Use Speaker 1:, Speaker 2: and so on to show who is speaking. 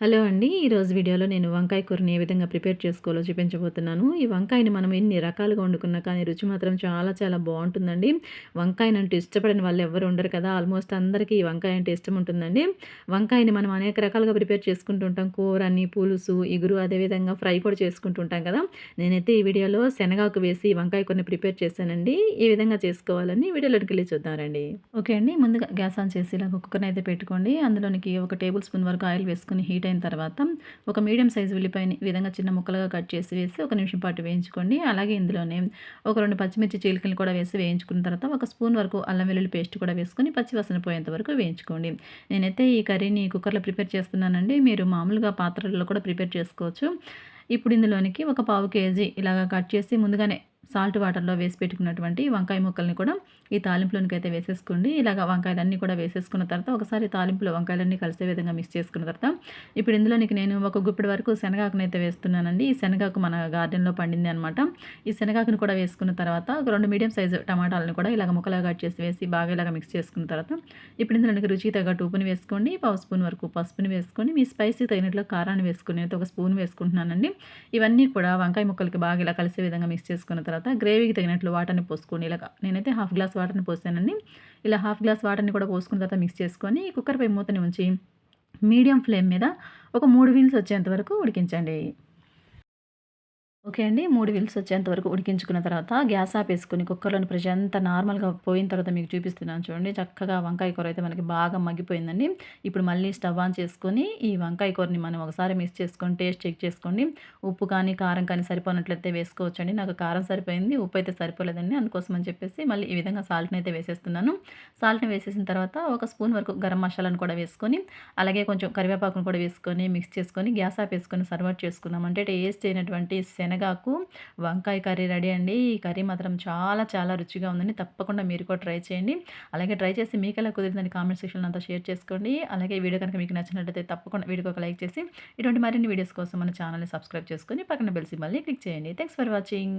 Speaker 1: Hello అండి. ఈరోజు వీడియోలో నేను వంకాయ కూరని ఏ విధంగా ప్రిపేర్ చేసుకోవాలో చూపించబోతున్నాను. ఈ వంకాయని మనం ఎన్ని రకాలుగా వండుకున్నా కానీ రుచి మాత్రం చాలా చాలా బావుంటుందండి. వంకాయనంటూ ఇష్టపడని వాళ్ళు ఎవరు ఉండరు కదా! ఆల్మోస్ట్ అందరికీ ఈ వంకాయ అంటే ఇష్టం ఉంటుందండి. వంకాయని మనం అనేక రకాలుగా ప్రిపేర్ చేసుకుంటూ ఉంటాం. కూరని, పులుసు, ఇగురు అదేవిధంగా ఫ్రై కూడా చేసుకుంటూ ఉంటాం కదా! నేనైతే ఈ వీడియోలో శనగాకు వేసి వంకాయ కూరని ప్రిపేర్ చేశానండి. ఏ విధంగా చేసుకోవాలని వీడియోలోకెళ్ళి చూద్దాం చూద్దామండి ఓకే అండి. ముందుగా గ్యాస్ ఆన్ చేసి ఇలా కుక్కర్‌ని అయితే పెట్టుకోండి. అందులోనికి ఒక టేబుల్ స్పూన్ వరకు ఆయిల్ వేసుకుని హీట్ అయిన తర్వాత ఒక మీడియం సైజు ఉల్లిపాయని ఈ విధంగా చిన్న ముక్కలుగా కట్ చేసి వేసి ఒక నిమిషం పాటు వేయించుకోండి. అలాగే ఇందులోనే ఒక రెండు పచ్చిమిర్చి చీలికలు కూడా వేసి వేయించుకున్న తర్వాత ఒక స్పూన్ వరకు అల్లం వెల్లుల్లి పేస్ట్ కూడా వేసుకొని పచ్చివాసన పోయేంత వరకు వేయించుకోండి. నేనైతే ఈ కర్రీని కుక్కర్లో ప్రిపేర్ చేస్తున్నానండి. మీరు మామూలుగా పాత్రల్లో కూడా ప్రిపేర్ చేసుకోవచ్చు. ఇప్పుడు ఇందులోనికి ఒక పావు కేజీ ఇలాగ కట్ చేసి ముందుగానే సాల్ట్ వాటర్లో వేసి పెట్టుకున్నటువంటి వంకాయ ముక్కల్ని కూడా ఈ తాలింపులోనికి అయితే వేసేసుకోండి. ఇలాగ వంకాయలన్నీ కూడా వేసేసుకున్న తర్వాత ఒకసారి తాలింపులో వంకాయలన్నీ కలిసే విధంగా మిక్స్ చేసుకున్న తర్వాత ఇప్పుడు ఇందులోనికి నేను ఒక గుప్పిడి వరకు శనగాకుని అయితే వేస్తున్నానండి. ఈ శనగాకు మన గార్డెన్లో పండింది అనమాట ఈ శనగాకును కూడా వేసుకున్న తర్వాత ఒక రెండు మీడియం సైజు టమాటాలను కూడా ఇలాగ ముక్కలుగా కట్ చేసి వేసి బాగా ఇలాగ మిక్స్ చేసుకున్న తర్వాత ఇప్పుడు ఇందులోనికి రుచి తగ్గట్టు ఉప్పుని వేసుకోండి. పావు స్పూన్ వరకు పసుపుని వేసుకొని మీ స్పైసీ తగినట్లు కారాన్ని వేసుకుని అయితే ఒక స్పూన్ వేసుకుంటున్నానండి. ఇవన్నీ కూడా వంకాయ ముక్కలకి బాగా ఇలా కలిసే విధంగా మిక్స్ చేసుకున్న తర్వాత తర్వాత గ్రేవీకి తగినట్లు వాటర్ని పోసుకొని ఇలా నేనైతే హాఫ్ గ్లాస్ వాటర్ని పోసానండి. ఇలా హాఫ్ గ్లాస్ వాటర్ని కూడా పోసుకున్న తర్వాత మిక్స్ చేసుకొని కుక్కర్పై మూతని ఉంచి మీడియం ఫ్లేమ్ మీద ఒక మూడు వీల్స్ వచ్చేంత వరకు ఉడికించండి. ఓకే అండి. మూడు విల్స్ వచ్చేంత వరకు ఉడికించుకున్న తర్వాత గ్యాస్ ఆపేసుకుని కుక్కర్లోని ప్రెషర్ అంతా నార్మల్గా పోయిన తర్వాత మీకు చూపిస్తున్నాను చూడండి. చక్కగా వంకాయ కూర అయితే మనకి బాగా మగ్గిపోయిందండి. ఇప్పుడు మళ్ళీ స్టవ్ ఆన్ చేసుకొని ఈ వంకాయ కూరని మనం ఒకసారి మిక్స్ చేసుకొని టేస్ట్ చెక్ చేసుకోండి. ఉప్పు కానీ కారం కానీ సరిపోనట్లయితే వేసుకోవచ్చండి. నాకు కారం సరిపోయింది ఉప్పు అయితే సరిపోలేదండి. అందుకోసం అని చెప్పేసి మళ్ళీ ఈ విధంగా సాల్ట్ని అయితే వేసేస్తున్నాను. సాల్ట్ని వేసేసిన తర్వాత ఒక స్పూన్ వరకు గరం మసాలాను కూడా వేసుకొని అలాగే కొంచెం కరివేపాకును కూడా వేసుకొని మిక్స్ చేసుకొని గ్యాస్ ఆపేసుకొని సర్వ్ చేసుకున్నాం అంటే టేస్ట్ అయినటువంటి శనగ శనగాకు వంకాయ కర్రీ రెడీ అండి. ఈ కర్రీ మాత్రం చాలా చాలా రుచిగా ఉందండి. తప్పకుండా మీరు కూడా ట్రై చేయండి. అలాగే ట్రై చేసి మీకు కుదిరిందని కామెంట్ సెక్షన్లో అంతా షేర్ చేసుకోండి. అలాగే వీడియో కనుక మీకు నచ్చినట్లయితే తప్పకుండా వీడియోకి ఒక లైక్ చేసి ఇటువంటి మరిన్ని వీడియోస్ కోసం మన ఛానల్ని సబ్స్క్రైబ్ చేసుకొని పక్కన బెల్ మళ్ళీ క్లిక్ చేయండి. Thanks for watching